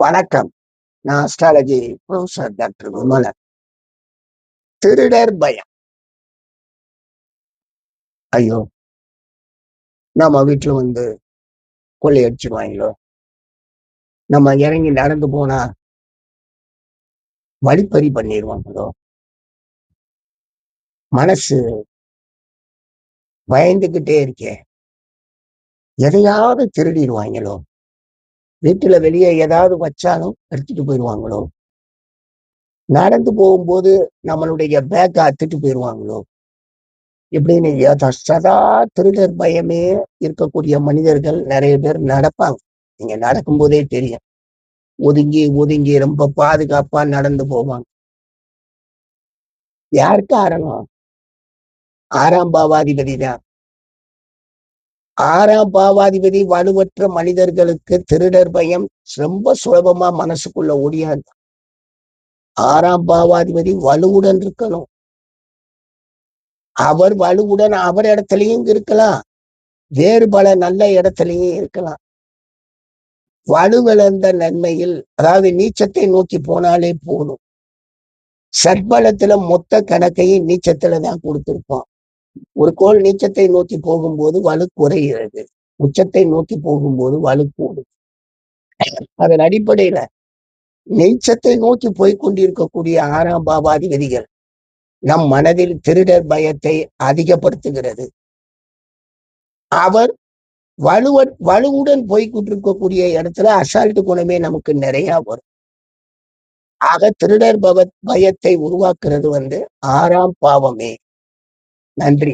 வணக்கம். நான் astrology professor doctor Vimalan. திருடர் பயம். ஐயோ. நம்ம வீட்டுல வந்து கொள்ளையடிச்சிருவாங்களோ நம்ம இறங்கி நடந்து போனா வழிப்பறி பண்ணிடுவாங்களோ? மனசு பயந்துகிட்டே இருக்கே. எதையாவது திருடிடுவாங்களோ? வீட்டுல வெளியே ஏதாவது வச்சாலும் எடுத்துட்டு போயிடுவாங்களோ? நடந்து போகும்போது நம்மளுடைய பேக்கை அத்துட்டு போயிடுவாங்களோ? இப்படின்னு சதா திருடர் பயமே இருக்கக்கூடிய மனிதர்கள் நிறைய பேர் நடப்பாங்க. நீங்க நடக்கும்போதே தெரியும். ஒதுங்கி ஒதுங்கி ரொம்ப பாதுகாப்பா நடந்து போவாங்க. யார் காரணம்? ஆறாம் பாவாதிபதி தான் ஆறாம் பாவாதிபதி வலுவற்ற மனிதர்களுக்கு திருடர் பயம் ரொம்ப சுலபமா மனசுக்குள்ள ஓடியாது ஆறாம் பாவாதிபதி வலுவுடன் இருக்கணும். அவர் வலுவுடன் அவர் இடத்துலயும் இருக்கலாம். வேறு பல நல்ல இடத்துலயும் இருக்கலாம். வலுவிழந்த நன்மையில் அதாவது நீச்சத்தை நோக்கி போனாலே போகணும் சற்பலத்துல மொத்த கணக்கையும் நீச்சத்துல தான் கொடுத்திருப்பான். ஒரு கோள் நீச்சத்தை நோக்கி போகும்போது வலு குறைகிறது. உச்சத்தை நோக்கி போகும்போது வலு கூடும். அதன் அடிப்படையில நீச்சத்தை நோக்கி போய்கொண்டிருக்கக்கூடிய ஆறாம் பாபாதிபதிகள் நம் மனதில் திருடர் பயத்தை அதிகப்படுத்துகிறது. அவர் வலுவ வலுவுடன் போய்கொண்டிருக்கக்கூடிய இடத்துல அசால்ட்டு குணமே நமக்கு நிறைய வரும். ஆக திருடர் பவ பயத்தை உருவாக்குறது வந்து ஆறாம் பாவமே. நன்றி